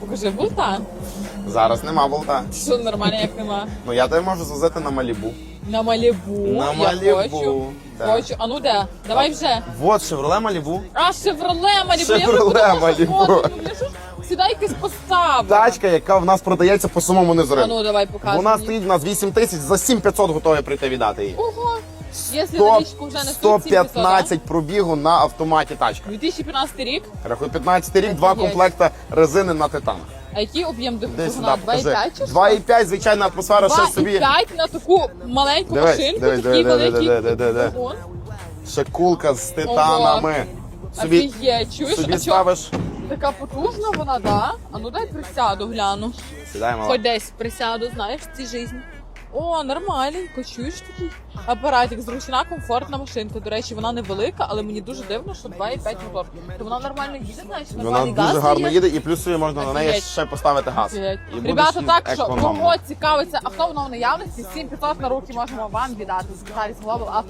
Покажи болта. Зараз нема болта. Що нормально, як нема. Ну я тебе можу звозити на Малібу. На Малібу. На я Малібу, хочу. так. Хочу. А ну де? Давай вже. Вот Шевроле Малібу. А, Шевроле Малібу. Що от, ну, я ж Сюди якось поставив. Тачка, яка в нас продається по самому низу А ринку. ну давай показуй. Вона стоїть у нас 8 тисяч, за 7500 готові прийти віддати її. Ого. Якщо 100, налічку вже не 115 пробігу на автоматі тачка. 2015 рік. Рахуй 15 рік, два Офігеть. комплекта резини на титанах. А який об'єм Десь сюди, двигуна? покажи. 2,5 чи що? 2,5, звичайна атмосфера, ще собі. 2,5 на таку маленьку Дивись, машинку, дивись, такий дивись, великий дивись, дивись, дивись. двигун. Ще кулка з титанами. Собі, Офігеть, чуєш? собі а чо? ставиш. Така потужна вона, да? А ну дай присяду гляну. Сідай, мала. Хоч десь присяду, знаєш, в цій житті. О, нормальненько, чуєш такий апаратик, зручна, комфортна машинка. До речі, вона невелика, але мені дуже дивно, що 2,5 мотор. То вона нормально їде, знаєш, Вона нормальний газ дуже гарно дає. їде і плюсує можна на неї Офігеть. ще поставити газ. Офігеть. І будеш Ребята, так що економно. кого цікавиться авто воно в наявності, 7500 на руки можемо вам віддати з Китарі з Global.